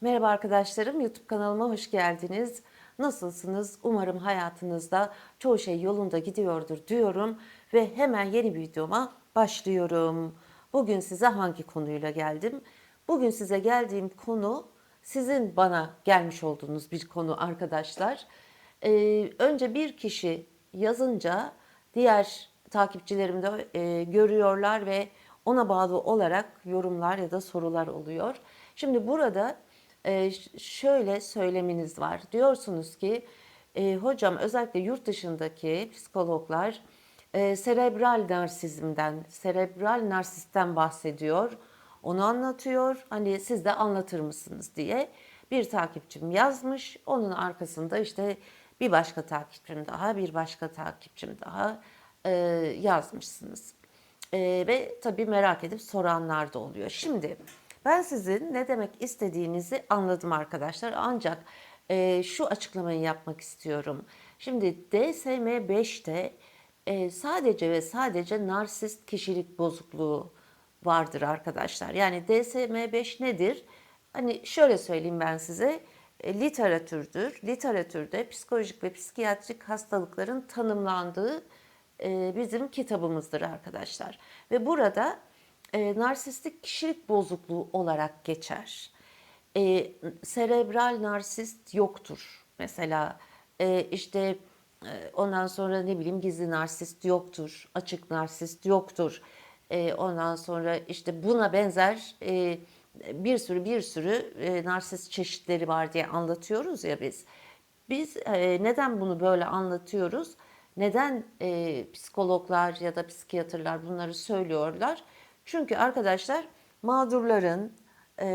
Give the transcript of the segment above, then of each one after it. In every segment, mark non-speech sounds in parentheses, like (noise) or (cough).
Merhaba arkadaşlarım, YouTube kanalıma hoş geldiniz. Nasılsınız? Umarım hayatınızda çoğu şey yolunda gidiyordur diyorum ve hemen yeni bir videoma başlıyorum. Bugün size hangi konuyla geldim? Bugün size geldiğim konu sizin bana gelmiş olduğunuz bir konu arkadaşlar. Ee, önce bir kişi yazınca diğer takipçilerim de e, görüyorlar ve ona bağlı olarak yorumlar ya da sorular oluyor. Şimdi burada e, ş- şöyle söyleminiz var. Diyorsunuz ki e, hocam özellikle yurt dışındaki psikologlar e, serebral narsizmden, serebral narsisten bahsediyor. Onu anlatıyor. Hani siz de anlatır mısınız diye bir takipçim yazmış. Onun arkasında işte bir başka takipçim daha, bir başka takipçim daha e, yazmışsınız. E, ve tabii merak edip soranlar da oluyor. Şimdi ben sizin ne demek istediğinizi anladım arkadaşlar. Ancak e, şu açıklamayı yapmak istiyorum. Şimdi DSM-5'te e, sadece ve sadece narsist kişilik bozukluğu vardır arkadaşlar. Yani DSM-5 nedir? Hani şöyle söyleyeyim ben size. E, literatürdür. Literatürde psikolojik ve psikiyatrik hastalıkların tanımlandığı e, bizim kitabımızdır arkadaşlar. Ve burada e, narsistik kişilik bozukluğu olarak geçer. E, serebral narsist yoktur. Mesela e, işte e, ondan sonra ne bileyim gizli narsist yoktur, açık narsist yoktur. E, ondan sonra işte buna benzer e, bir sürü bir sürü e, narsist çeşitleri var diye anlatıyoruz ya biz. Biz e, neden bunu böyle anlatıyoruz? Neden e, psikologlar ya da psikiyatrlar bunları söylüyorlar? Çünkü arkadaşlar mağdurların, e,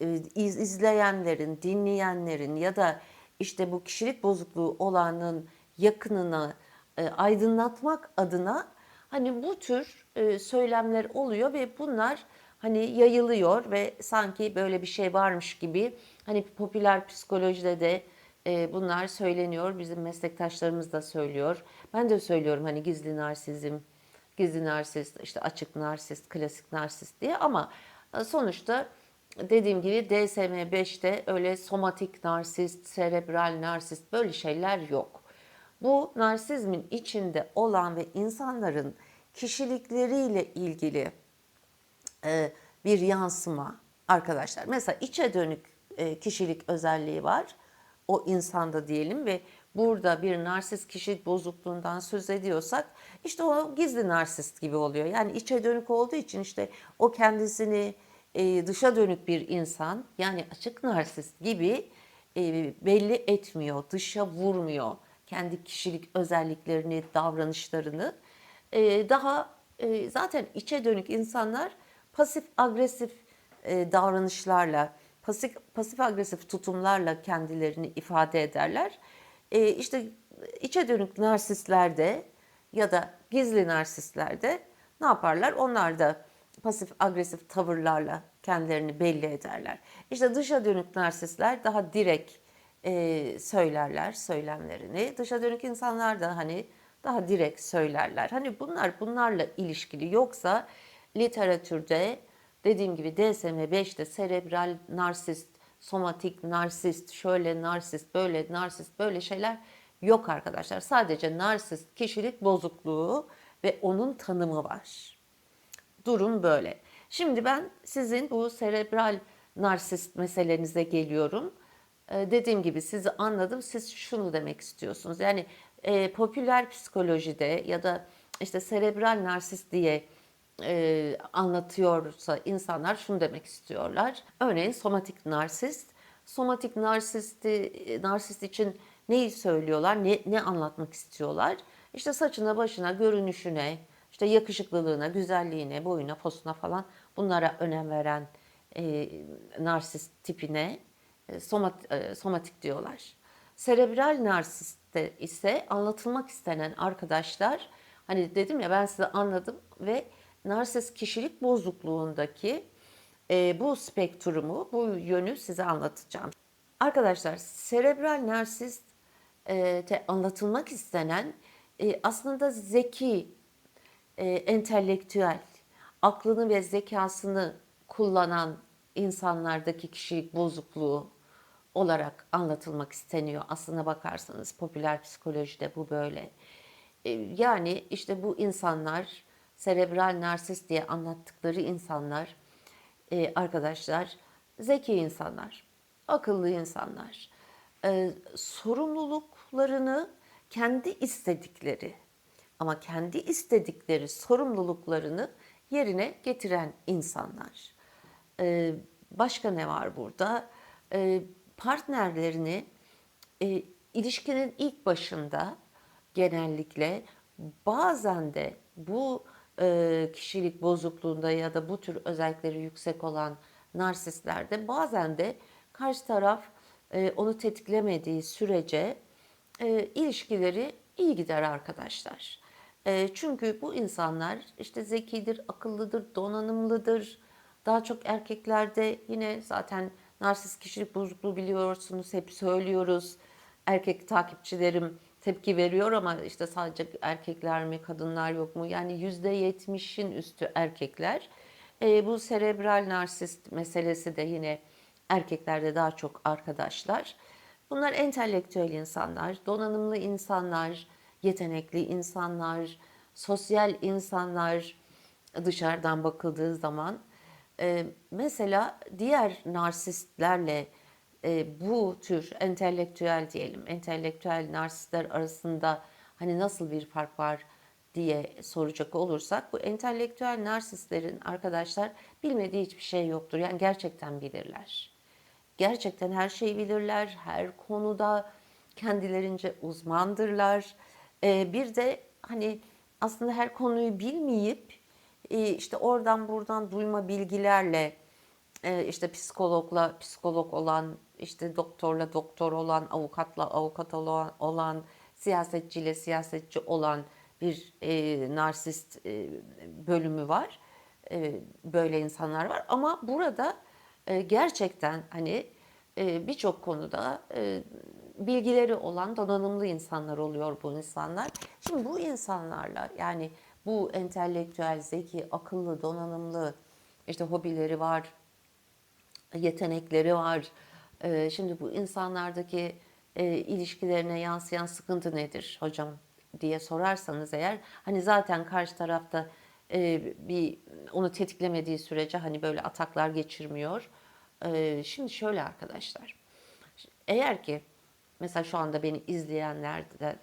e, iz- izleyenlerin, dinleyenlerin ya da işte bu kişilik bozukluğu olanın yakınını e, aydınlatmak adına hani bu tür e, söylemler oluyor ve bunlar hani yayılıyor ve sanki böyle bir şey varmış gibi hani popüler psikolojide de e, bunlar söyleniyor. Bizim meslektaşlarımız da söylüyor. Ben de söylüyorum hani gizli narsizm, gizli narsist, işte açık narsist, klasik narsist diye ama e, sonuçta dediğim gibi DSM-5'te öyle somatik narsist, serebral narsist böyle şeyler yok. Bu narsizmin içinde olan ve insanların kişilikleriyle ilgili e, bir yansıma arkadaşlar. Mesela içe dönük e, kişilik özelliği var o insanda diyelim ve burada bir narsist kişilik bozukluğundan söz ediyorsak işte o gizli narsist gibi oluyor. Yani içe dönük olduğu için işte o kendisini e, dışa dönük bir insan yani açık narsist gibi e, belli etmiyor, dışa vurmuyor kendi kişilik özelliklerini, davranışlarını. E, daha zaten içe dönük insanlar pasif agresif davranışlarla, pasif, pasif agresif tutumlarla kendilerini ifade ederler. E, işte içe dönük narsistlerde ya da gizli narsistlerde ne yaparlar? Onlar da pasif agresif tavırlarla kendilerini belli ederler. İşte dışa dönük narsistler daha direkt e, söylerler söylemlerini. Dışa dönük insanlar da hani daha direkt söylerler. Hani bunlar bunlarla ilişkili yoksa literatürde dediğim gibi DSM-5'te serebral narsist, somatik narsist, şöyle narsist, böyle narsist böyle şeyler yok arkadaşlar. Sadece narsist kişilik bozukluğu ve onun tanımı var. Durum böyle. Şimdi ben sizin bu serebral narsist meselenize geliyorum. Ee, dediğim gibi sizi anladım. Siz şunu demek istiyorsunuz. Yani e, popüler psikolojide ya da işte serebral narsist diye e, anlatıyorsa insanlar şunu demek istiyorlar. Örneğin somatik narsist. Somatik narsisti, narsist için neyi söylüyorlar, ne, ne anlatmak istiyorlar? İşte saçına, başına, görünüşüne, işte yakışıklılığına, güzelliğine, boyuna, posuna falan bunlara önem veren e, narsist tipine e, somat, e, somatik diyorlar. Serebral narsiste ise anlatılmak istenen arkadaşlar hani dedim ya ben size anladım ve narsist kişilik bozukluğundaki e, bu spektrumu, bu yönü size anlatacağım. Arkadaşlar serebral narsist e, te anlatılmak istenen e, aslında zeki, e, entelektüel, aklını ve zekasını kullanan insanlardaki kişilik bozukluğu olarak anlatılmak isteniyor. Aslına bakarsanız popüler psikolojide bu böyle. E, Yani işte bu insanlar serebral narsist diye anlattıkları insanlar e, arkadaşlar zeki insanlar, akıllı insanlar. E, sorumluluklarını kendi istedikleri ama kendi istedikleri sorumluluklarını yerine getiren insanlar. E, başka ne var burada? E, partnerlerini e, ilişkinin ilk başında genellikle bazen de bu kişilik bozukluğunda ya da bu tür özellikleri yüksek olan narsistlerde bazen de karşı taraf onu tetiklemediği sürece ilişkileri iyi gider arkadaşlar. Çünkü bu insanlar işte zekidir, akıllıdır, donanımlıdır. Daha çok erkeklerde yine zaten narsist kişilik bozukluğu biliyorsunuz, hep söylüyoruz. Erkek takipçilerim tepki veriyor ama işte sadece erkekler mi, kadınlar yok mu? Yani yüzde yetmişin üstü erkekler. E, bu serebral narsist meselesi de yine erkeklerde daha çok arkadaşlar. Bunlar entelektüel insanlar, donanımlı insanlar, yetenekli insanlar, sosyal insanlar dışarıdan bakıldığı zaman. E, mesela diğer narsistlerle e, bu tür entelektüel diyelim, entelektüel narsistler arasında hani nasıl bir fark var diye soracak olursak bu entelektüel narsistlerin arkadaşlar bilmediği hiçbir şey yoktur. Yani gerçekten bilirler. Gerçekten her şeyi bilirler. Her konuda kendilerince uzmandırlar. E, bir de hani aslında her konuyu bilmeyip e, işte oradan buradan duyma bilgilerle e, işte psikologla psikolog olan, işte doktorla doktor olan, avukatla avukat olan, olan siyasetçiyle siyasetçi olan bir e, narsist e, bölümü var. E, böyle insanlar var ama burada e, gerçekten hani e, birçok konuda e, bilgileri olan donanımlı insanlar oluyor bu insanlar. Şimdi bu insanlarla yani bu entelektüel, zeki, akıllı, donanımlı işte hobileri var, yetenekleri var. Ee, Şimdi bu insanlardaki e, ilişkilerine yansıyan sıkıntı nedir hocam diye sorarsanız eğer hani zaten karşı tarafta e, bir onu tetiklemediği sürece hani böyle ataklar geçirmiyor. Ee, Şimdi şöyle arkadaşlar. Eğer ki mesela şu anda beni izleyenlerden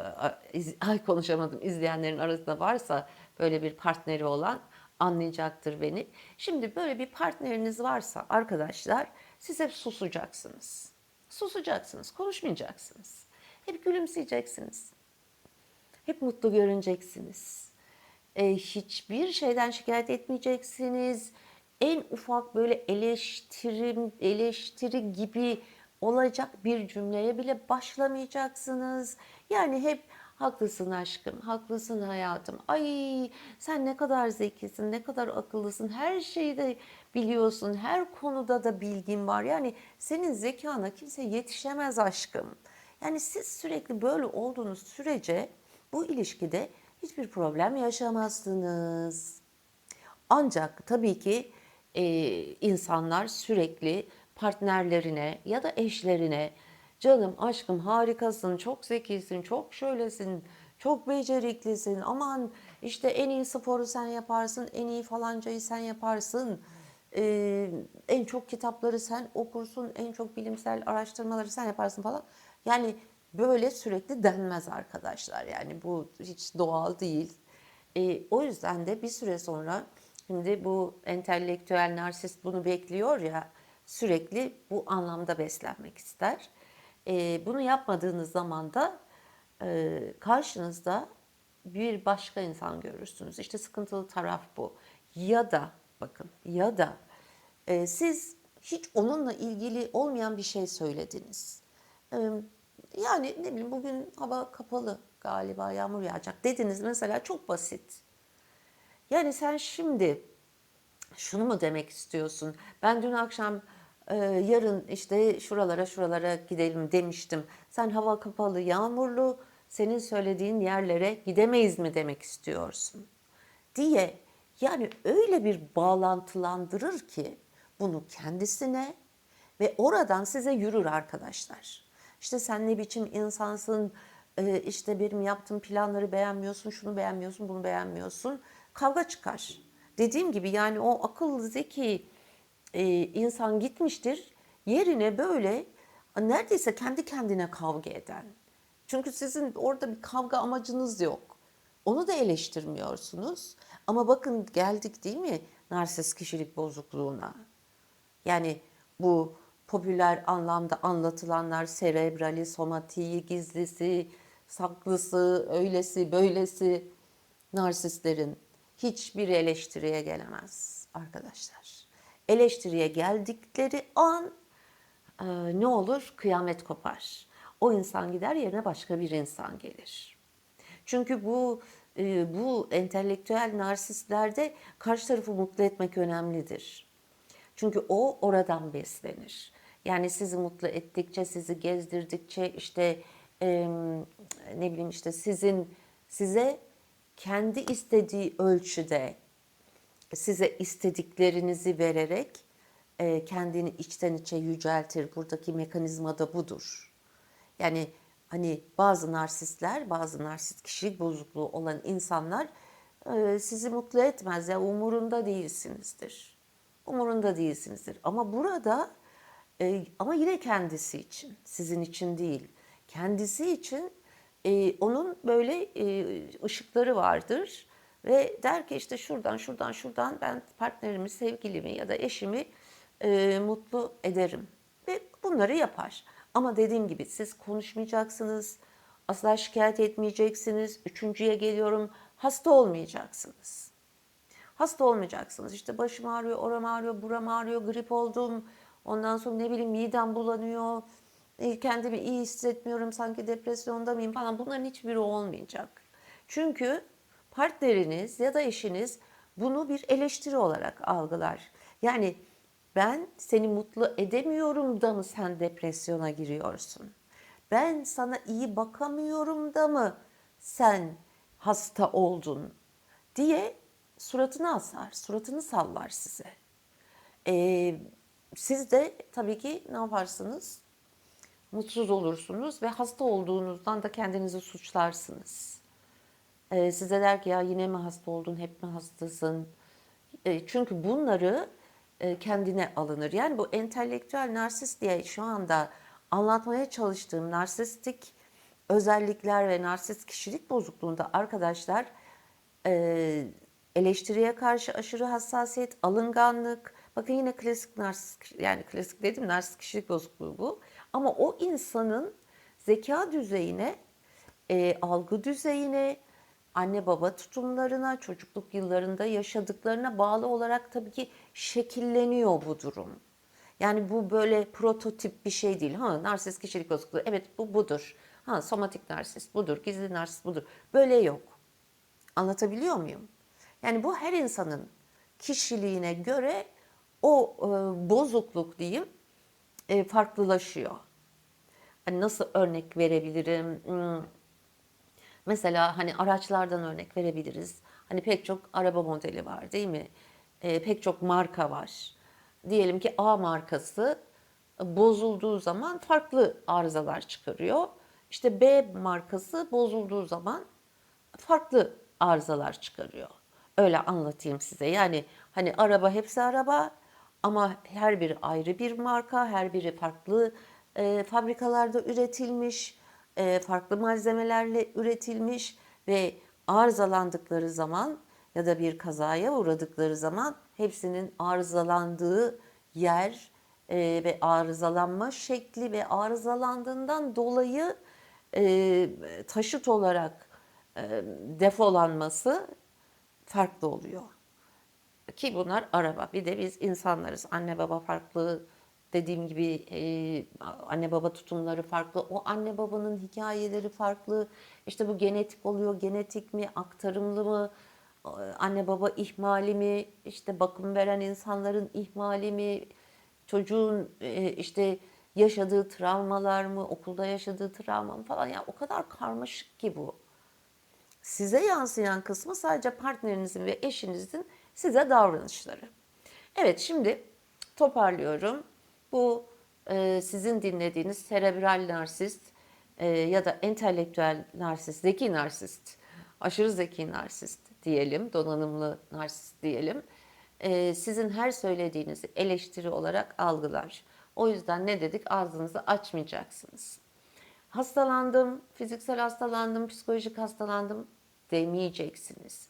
(laughs) ay konuşamadım izleyenlerin arasında varsa böyle bir partneri olan anlayacaktır beni. Şimdi böyle bir partneriniz varsa arkadaşlar siz hep susacaksınız. Susacaksınız, konuşmayacaksınız. Hep gülümseyeceksiniz. Hep mutlu görüneceksiniz. E, hiçbir şeyden şikayet etmeyeceksiniz. En ufak böyle eleştirim, eleştiri gibi olacak bir cümleye bile başlamayacaksınız. Yani hep haklısın aşkım, haklısın hayatım. Ay sen ne kadar zekisin, ne kadar akıllısın. Her şeyi de biliyorsun. Her konuda da bilgin var. Yani senin zekana kimse yetişemez aşkım. Yani siz sürekli böyle olduğunuz sürece bu ilişkide hiçbir problem yaşamazsınız. Ancak tabii ki e, insanlar sürekli partnerlerine ya da eşlerine canım aşkım harikasın, çok zekisin, çok şöylesin, çok beceriklisin, aman işte en iyi sporu sen yaparsın, en iyi falancayı sen yaparsın, e, en çok kitapları sen okursun, en çok bilimsel araştırmaları sen yaparsın falan. Yani böyle sürekli denmez arkadaşlar. Yani bu hiç doğal değil. E, o yüzden de bir süre sonra şimdi bu entelektüel narsist bunu bekliyor ya sürekli bu anlamda beslenmek ister. E, bunu yapmadığınız zaman da e, karşınızda bir başka insan görürsünüz. İşte sıkıntılı taraf bu. Ya da bakın ya da e, siz hiç onunla ilgili olmayan bir şey söylediniz. E, yani ne bileyim bugün hava kapalı galiba yağmur yağacak dediniz mesela çok basit. Yani sen şimdi şunu mu demek istiyorsun? Ben dün akşam e, yarın işte şuralara şuralara gidelim demiştim. Sen hava kapalı, yağmurlu, senin söylediğin yerlere gidemeyiz mi demek istiyorsun? Diye yani öyle bir bağlantılandırır ki bunu kendisine ve oradan size yürür arkadaşlar. İşte sen ne biçim insansın, e, işte benim yaptığım planları beğenmiyorsun, şunu beğenmiyorsun, bunu beğenmiyorsun. Kavga çıkar. Dediğim gibi yani o akıllı, zeki e, insan gitmiştir. Yerine böyle neredeyse kendi kendine kavga eden. Çünkü sizin orada bir kavga amacınız yok. Onu da eleştirmiyorsunuz. Ama bakın geldik değil mi narsist kişilik bozukluğuna. Yani bu popüler anlamda anlatılanlar serebrali, somatiği, gizlisi, saklısı, öylesi, böylesi narsistlerin hiçbir eleştiriye gelemez arkadaşlar. Eleştiriye geldikleri an e, ne olur? Kıyamet kopar. O insan gider yerine başka bir insan gelir. Çünkü bu e, bu entelektüel narsistlerde karşı tarafı mutlu etmek önemlidir. Çünkü o oradan beslenir. Yani sizi mutlu ettikçe, sizi gezdirdikçe işte e, ne bileyim işte sizin size kendi istediği ölçüde size istediklerinizi vererek e, kendini içten içe yüceltir. Buradaki mekanizma da budur. Yani hani bazı narsistler, bazı narsist kişilik bozukluğu olan insanlar e, sizi mutlu etmez ya umurunda değilsinizdir. Umurunda değilsinizdir. Ama burada e, ama yine kendisi için, sizin için değil. Kendisi için e, onun böyle e, ışıkları vardır ve der ki işte şuradan şuradan şuradan ben partnerimi, sevgilimi ya da eşimi e, mutlu ederim ve bunları yapar. Ama dediğim gibi siz konuşmayacaksınız, asla şikayet etmeyeceksiniz. Üçüncüye geliyorum, hasta olmayacaksınız. Hasta olmayacaksınız. İşte başım ağrıyor, oram ağrıyor, buram ağrıyor, grip oldum. Ondan sonra ne bileyim midem bulanıyor. e, Kendimi iyi hissetmiyorum, sanki depresyonda mıyım falan. Bunların hiçbiri olmayacak. Çünkü partneriniz ya da eşiniz bunu bir eleştiri olarak algılar. Yani ben seni mutlu edemiyorum da mı sen depresyona giriyorsun? Ben sana iyi bakamıyorum da mı sen hasta oldun diye suratını asar, suratını sallar size. Ee, siz de tabii ki ne yaparsınız? Mutsuz olursunuz ve hasta olduğunuzdan da kendinizi suçlarsınız. Ee, size der ki ya yine mi hasta oldun, hep mi hastasın? Ee, çünkü bunları e, kendine alınır. Yani bu entelektüel narsist diye şu anda anlatmaya çalıştığım narsistik özellikler ve narsist kişilik bozukluğunda arkadaşlar e, eleştiriye karşı aşırı hassasiyet, alınganlık, bakın yine klasik narsist yani klasik dedim narsist kişilik bozukluğu bu. Ama o insanın zeka düzeyine, e, algı düzeyine, anne baba tutumlarına, çocukluk yıllarında yaşadıklarına bağlı olarak tabii ki şekilleniyor bu durum. Yani bu böyle prototip bir şey değil. Ha narsist kişilik bozukluğu. Evet bu budur. Ha somatik narsist budur. Gizli narsist budur. Böyle yok. Anlatabiliyor muyum? Yani bu her insanın kişiliğine göre o e, bozukluk diyeyim e, farklılaşıyor. Hani nasıl örnek verebilirim? Hmm. Mesela hani araçlardan örnek verebiliriz. Hani pek çok araba modeli var değil mi? E, pek çok marka var. Diyelim ki A markası bozulduğu zaman farklı arızalar çıkarıyor. İşte B markası bozulduğu zaman farklı arızalar çıkarıyor. Öyle anlatayım size. Yani hani araba hepsi araba ama her biri ayrı bir marka, her biri farklı e, fabrikalarda üretilmiş, e, farklı malzemelerle üretilmiş ve arızalandıkları zaman ya da bir kazaya uğradıkları zaman hepsinin arızalandığı yer e, ve arızalanma şekli ve arızalandığından dolayı e, taşıt olarak e, defolanması farklı oluyor. Ki bunlar araba. Bir de biz insanlarız. Anne baba farklı. Dediğim gibi e, anne baba tutumları farklı. O anne babanın hikayeleri farklı. İşte bu genetik oluyor. Genetik mi, aktarımlı mı? Anne baba ihmali mi? İşte bakım veren insanların ihmali mi? Çocuğun e, işte yaşadığı travmalar mı? Okulda yaşadığı travma mı falan. Yani o kadar karmaşık ki bu. Size yansıyan kısmı sadece partnerinizin ve eşinizin size davranışları. Evet şimdi Toparlıyorum. Bu e, sizin dinlediğiniz serebral narsist e, ya da entelektüel narsist, zeki narsist, aşırı zeki narsist diyelim, donanımlı narsist diyelim. E, sizin her söylediğinizi eleştiri olarak algılar. O yüzden ne dedik? Ağzınızı açmayacaksınız. Hastalandım, fiziksel hastalandım, psikolojik hastalandım demeyeceksiniz.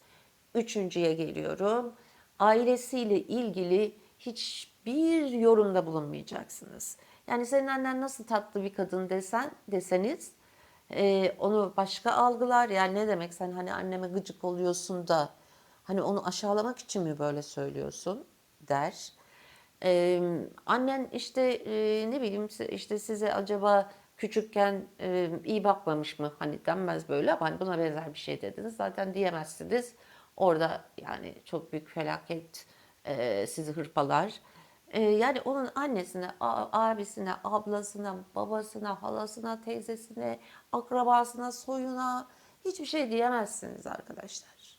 Üçüncüye geliyorum. Ailesiyle ilgili hiçbir yorumda bulunmayacaksınız. Yani senin annen nasıl tatlı bir kadın desen deseniz e, onu başka algılar. Yani ne demek sen hani anneme gıcık oluyorsun da hani onu aşağılamak için mi böyle söylüyorsun der. Ee, annen işte e, ne bileyim işte size acaba küçükken e, iyi bakmamış mı? Hani denmez böyle ama hani buna benzer bir şey dediniz. Zaten diyemezsiniz. Orada yani çok büyük felaket e, sizi hırpalar. E, yani onun annesine, abisine, ablasına, babasına, halasına, teyzesine, akrabasına, soyuna hiçbir şey diyemezsiniz arkadaşlar.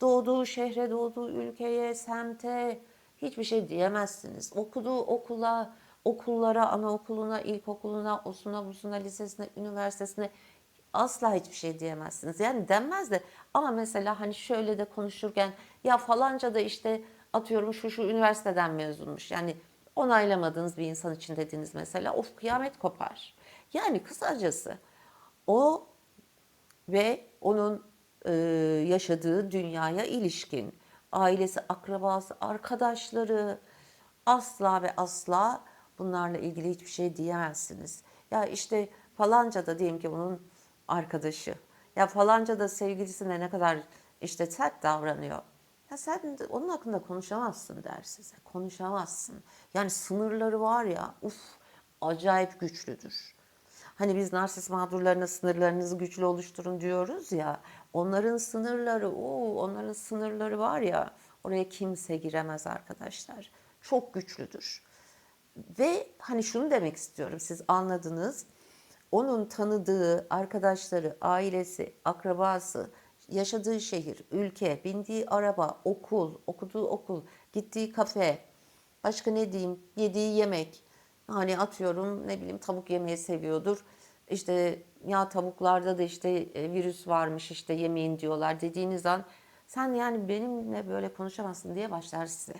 Doğduğu şehre, doğduğu ülkeye, semte hiçbir şey diyemezsiniz. Okuduğu okula, okullara, anaokuluna, ilkokuluna, osuna, busuna, lisesine, üniversitesine asla hiçbir şey diyemezsiniz. Yani denmez de ama mesela hani şöyle de konuşurken ya falanca da işte atıyorum şu şu üniversiteden mezunmuş. Yani onaylamadığınız bir insan için dediğiniz mesela of kıyamet kopar. Yani kısacası o ve onun e, yaşadığı dünyaya ilişkin ailesi, akrabası, arkadaşları asla ve asla bunlarla ilgili hiçbir şey diyemezsiniz. Ya işte falanca da diyelim ki bunun arkadaşı. Ya falanca da sevgilisine ne kadar işte sert davranıyor. Ya sen onun hakkında konuşamazsın der size. Konuşamazsın. Yani sınırları var ya uf acayip güçlüdür. Hani biz narsist mağdurlarına sınırlarınızı güçlü oluşturun diyoruz ya. Onların sınırları, oo, onların sınırları var ya. Oraya kimse giremez arkadaşlar. Çok güçlüdür. Ve hani şunu demek istiyorum siz anladınız. Onun tanıdığı arkadaşları, ailesi, akrabası, yaşadığı şehir, ülke, bindiği araba, okul, okuduğu okul, gittiği kafe, başka ne diyeyim, yediği yemek. Hani atıyorum ne bileyim tavuk yemeyi seviyordur. İşte ya tavuklarda da işte e, virüs varmış işte yemeyin diyorlar dediğiniz an sen yani benimle böyle konuşamazsın diye başlar size.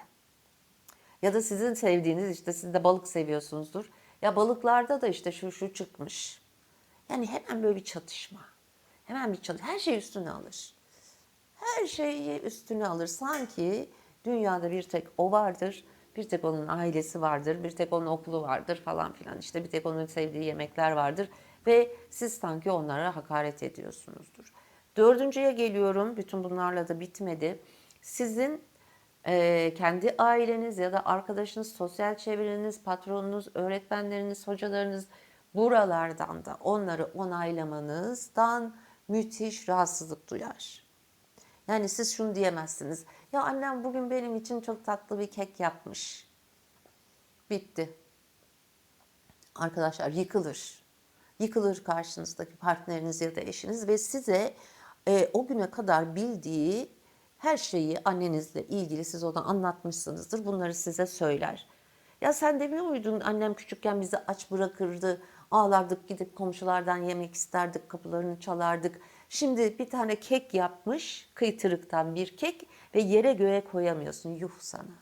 Ya da sizin sevdiğiniz işte siz de balık seviyorsunuzdur. Ya balıklarda da işte şu şu çıkmış. Yani hemen böyle bir çatışma. Hemen bir çatışma. Her şey üstüne alır. Her şeyi üstüne alır. Sanki dünyada bir tek o vardır. Bir tek onun ailesi vardır. Bir tek onun okulu vardır falan filan. İşte bir tek onun sevdiği yemekler vardır. Ve siz sanki onlara hakaret ediyorsunuzdur. Dördüncüye geliyorum. Bütün bunlarla da bitmedi. Sizin e, kendi aileniz ya da arkadaşınız, sosyal çevreniz, patronunuz, öğretmenleriniz, hocalarınız buralardan da onları onaylamanızdan müthiş rahatsızlık duyar. Yani siz şunu diyemezsiniz. Ya annem bugün benim için çok tatlı bir kek yapmış. Bitti. Arkadaşlar yıkılır. Yıkılır karşınızdaki partneriniz ya da eşiniz ve size e, o güne kadar bildiği her şeyi annenizle ilgili siz ona anlatmışsınızdır. Bunları size söyler. Ya sen demiyor muydun annem küçükken bizi aç bırakırdı. Ağlardık gidip komşulardan yemek isterdik, kapılarını çalardık. Şimdi bir tane kek yapmış, kıytırıktan bir kek ve yere göğe koyamıyorsun. Yuh sana.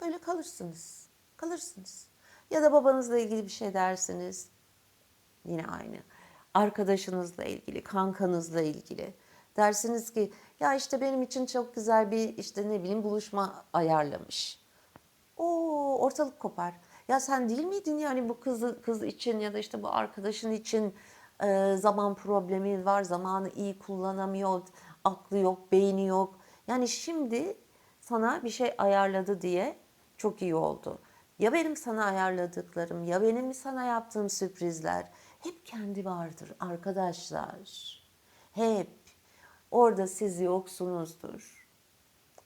Böyle kalırsınız. Kalırsınız. Ya da babanızla ilgili bir şey dersiniz. Yine aynı. Arkadaşınızla ilgili, kankanızla ilgili. Dersiniz ki ya işte benim için çok güzel bir işte ne bileyim buluşma ayarlamış. Oo ortalık kopar. Ya sen değil miydin yani bu kızı kız için ya da işte bu arkadaşın için e, zaman problemi var, zamanı iyi kullanamıyor, aklı yok, beyni yok. Yani şimdi sana bir şey ayarladı diye çok iyi oldu. Ya benim sana ayarladıklarım, ya benim sana yaptığım sürprizler hep kendi vardır arkadaşlar. Hep. Orada siz yoksunuzdur.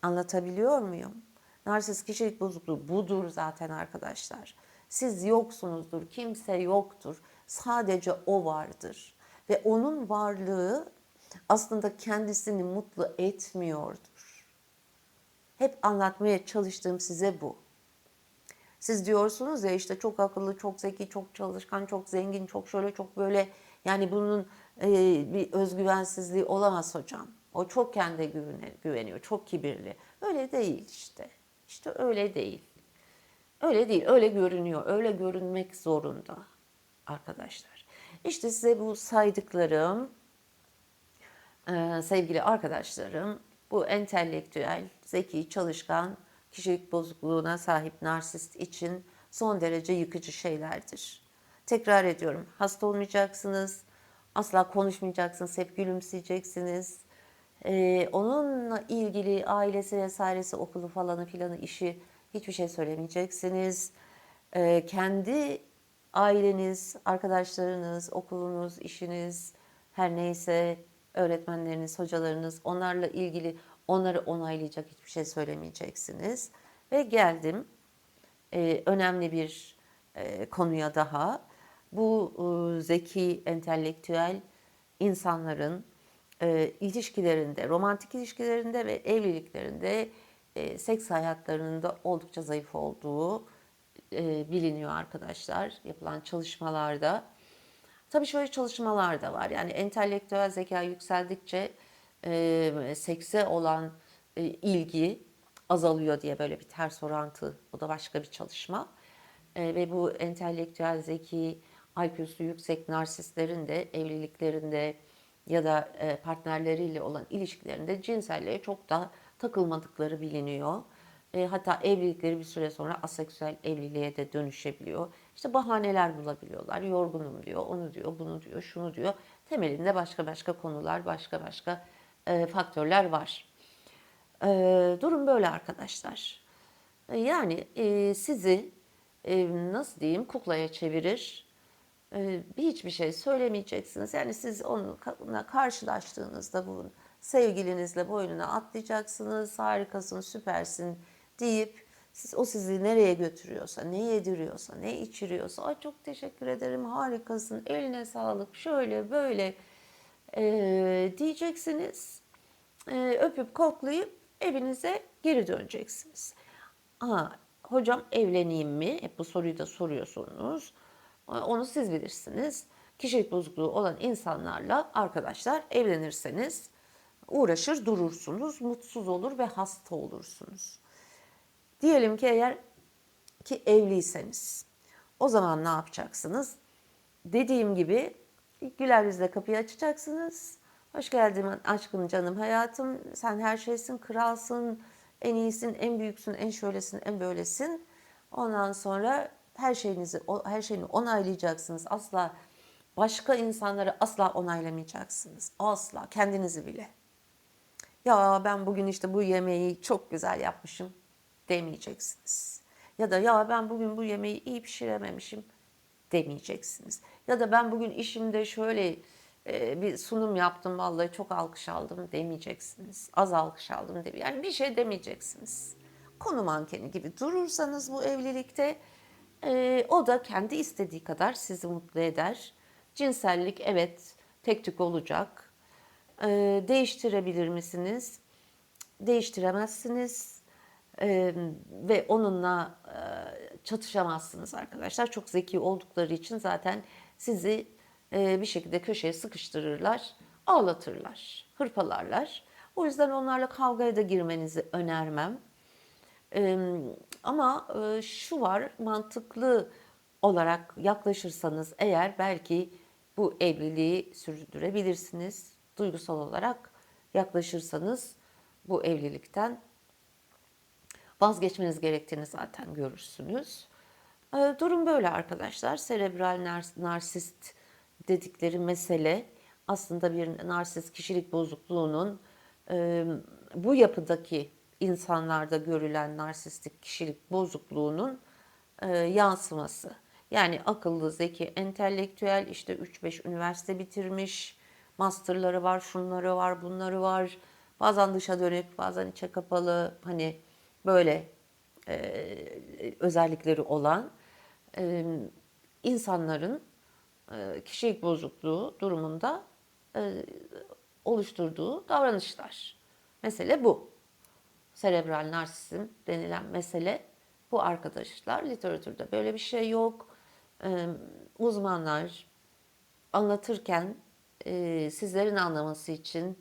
Anlatabiliyor muyum? Narsist kişilik bozukluğu budur zaten arkadaşlar. Siz yoksunuzdur, kimse yoktur. Sadece o vardır. Ve onun varlığı aslında kendisini mutlu etmiyordur. Hep anlatmaya çalıştığım size bu. Siz diyorsunuz ya işte çok akıllı, çok zeki, çok çalışkan, çok zengin, çok şöyle, çok böyle. Yani bunun e, bir özgüvensizliği olamaz hocam. O çok kendi güveniyor, çok kibirli. Öyle değil işte. İşte öyle değil. Öyle değil, öyle görünüyor. Öyle görünmek zorunda arkadaşlar. İşte size bu saydıklarım ee, sevgili arkadaşlarım, bu entelektüel, zeki, çalışkan, kişilik bozukluğuna sahip narsist için son derece yıkıcı şeylerdir. Tekrar ediyorum, hasta olmayacaksınız, asla konuşmayacaksınız, hep gülümseyeceksiniz. Ee, onunla ilgili ailesi vesairesi, okulu falanı filanı işi hiçbir şey söylemeyeceksiniz. Ee, kendi aileniz, arkadaşlarınız, okulunuz, işiniz, her neyse öğretmenleriniz, hocalarınız onlarla ilgili onları onaylayacak hiçbir şey söylemeyeceksiniz. Ve geldim e, önemli bir e, konuya daha. Bu e, zeki, entelektüel insanların e, ilişkilerinde, romantik ilişkilerinde ve evliliklerinde e, seks hayatlarında oldukça zayıf olduğu e, biliniyor arkadaşlar yapılan çalışmalarda. Tabii şöyle çalışmalar da var. Yani entelektüel zeka yükseldikçe e, sekse olan e, ilgi azalıyor diye böyle bir ters orantı. O da başka bir çalışma. E, ve bu entelektüel zeki, IQ'su yüksek narsistlerin de evliliklerinde ya da e, partnerleriyle olan ilişkilerinde cinselliğe çok da takılmadıkları biliniyor. E, hatta evlilikleri bir süre sonra aseksüel evliliğe de dönüşebiliyor. İşte bahaneler bulabiliyorlar. Yorgunum diyor, onu diyor, bunu diyor, şunu diyor. Temelinde başka başka konular, başka başka e, faktörler var. Durum böyle arkadaşlar. Yani sizi nasıl diyeyim kuklaya çevirir. E, hiçbir şey söylemeyeceksiniz. Yani siz onunla karşılaştığınızda bu sevgilinizle boynuna atlayacaksınız. Harikasın, süpersin deyip siz, o sizi nereye götürüyorsa, ne yediriyorsa, ne içiriyorsa, Ay çok teşekkür ederim, harikasın, eline sağlık, şöyle böyle e, diyeceksiniz. E, öpüp koklayıp evinize geri döneceksiniz. Aa, hocam evleneyim mi? Hep bu soruyu da soruyorsunuz. Onu siz bilirsiniz. Kişilik bozukluğu olan insanlarla arkadaşlar evlenirseniz uğraşır durursunuz, mutsuz olur ve hasta olursunuz. Diyelim ki eğer ki evliyseniz o zaman ne yapacaksınız? Dediğim gibi güler yüzle kapıyı açacaksınız. Hoş geldin aşkım canım hayatım. Sen her şeysin, kralsın, en iyisin, en büyüksün, en şöylesin, en böylesin. Ondan sonra her şeyinizi her şeyini onaylayacaksınız. Asla başka insanları asla onaylamayacaksınız. Asla kendinizi bile. Ya ben bugün işte bu yemeği çok güzel yapmışım demeyeceksiniz. Ya da ya ben bugün bu yemeği iyi pişirememişim demeyeceksiniz. Ya da ben bugün işimde şöyle e, bir sunum yaptım vallahi çok alkış aldım demeyeceksiniz. Az alkış aldım demeyeceksiniz. Yani bir şey demeyeceksiniz. Konu mankeni gibi durursanız bu evlilikte e, o da kendi istediği kadar sizi mutlu eder. Cinsellik evet tek tük olacak. E, değiştirebilir misiniz? Değiştiremezsiniz ee, ve onunla e, çatışamazsınız arkadaşlar. Çok zeki oldukları için zaten sizi e, bir şekilde köşeye sıkıştırırlar, ağlatırlar, hırpalarlar. O yüzden onlarla kavgaya da girmenizi önermem. Ama şu var, mantıklı olarak yaklaşırsanız eğer belki bu evliliği sürdürebilirsiniz. Duygusal olarak yaklaşırsanız bu evlilikten vazgeçmeniz gerektiğini zaten görürsünüz. Durum böyle arkadaşlar. Serebral narsist dedikleri mesele aslında bir narsist kişilik bozukluğunun bu yapıdaki insanlarda görülen narsistik kişilik bozukluğunun e, yansıması. Yani akıllı, zeki, entelektüel işte 3-5 üniversite bitirmiş, masterları var, şunları var, bunları var. Bazen dışa dönük, bazen içe kapalı hani böyle e, özellikleri olan e, insanların e, kişilik bozukluğu durumunda e, oluşturduğu davranışlar. Mesele bu. Serebral narsizm denilen mesele bu arkadaşlar literatürde böyle bir şey yok. Ee, uzmanlar anlatırken e, sizlerin anlaması için,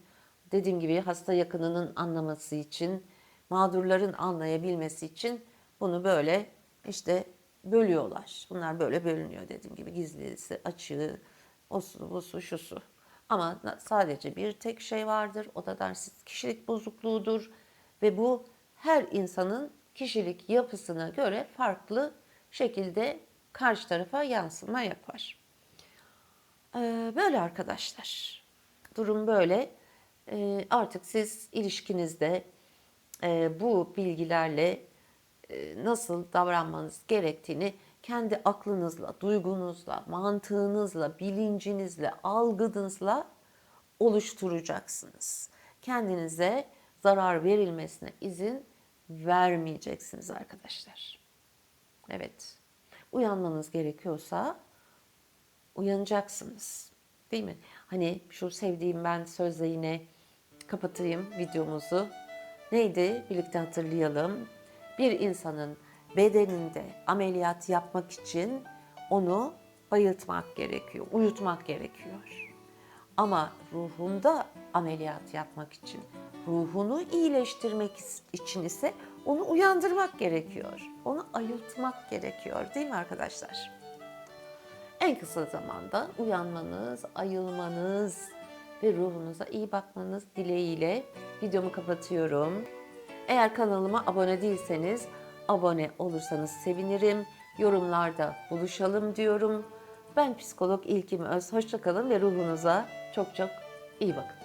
dediğim gibi hasta yakınının anlaması için, mağdurların anlayabilmesi için bunu böyle işte bölüyorlar. Bunlar böyle bölünüyor dediğim gibi gizlisi, açığı, o su, bu su, şu su. Ama sadece bir tek şey vardır. O da narsist kişilik bozukluğudur. Ve bu her insanın kişilik yapısına göre farklı şekilde karşı tarafa yansıma yapar. Ee, böyle arkadaşlar. Durum böyle. Ee, artık siz ilişkinizde e, bu bilgilerle e, nasıl davranmanız gerektiğini kendi aklınızla, duygunuzla, mantığınızla, bilincinizle, algınızla oluşturacaksınız. Kendinize zarar verilmesine izin vermeyeceksiniz arkadaşlar. Evet. Uyanmanız gerekiyorsa uyanacaksınız. Değil mi? Hani şu sevdiğim ben sözle yine kapatayım videomuzu. Neydi? Birlikte hatırlayalım. Bir insanın bedeninde ameliyat yapmak için onu bayıltmak gerekiyor, uyutmak gerekiyor. Ama ruhunda ameliyat yapmak için, ruhunu iyileştirmek için ise onu uyandırmak gerekiyor. Onu ayıltmak gerekiyor değil mi arkadaşlar? En kısa zamanda uyanmanız, ayılmanız ve ruhunuza iyi bakmanız dileğiyle videomu kapatıyorum. Eğer kanalıma abone değilseniz abone olursanız sevinirim. Yorumlarda buluşalım diyorum. Ben psikolog İlkim Öz. Hoşçakalın ve ruhunuza çok çok iyi bakın.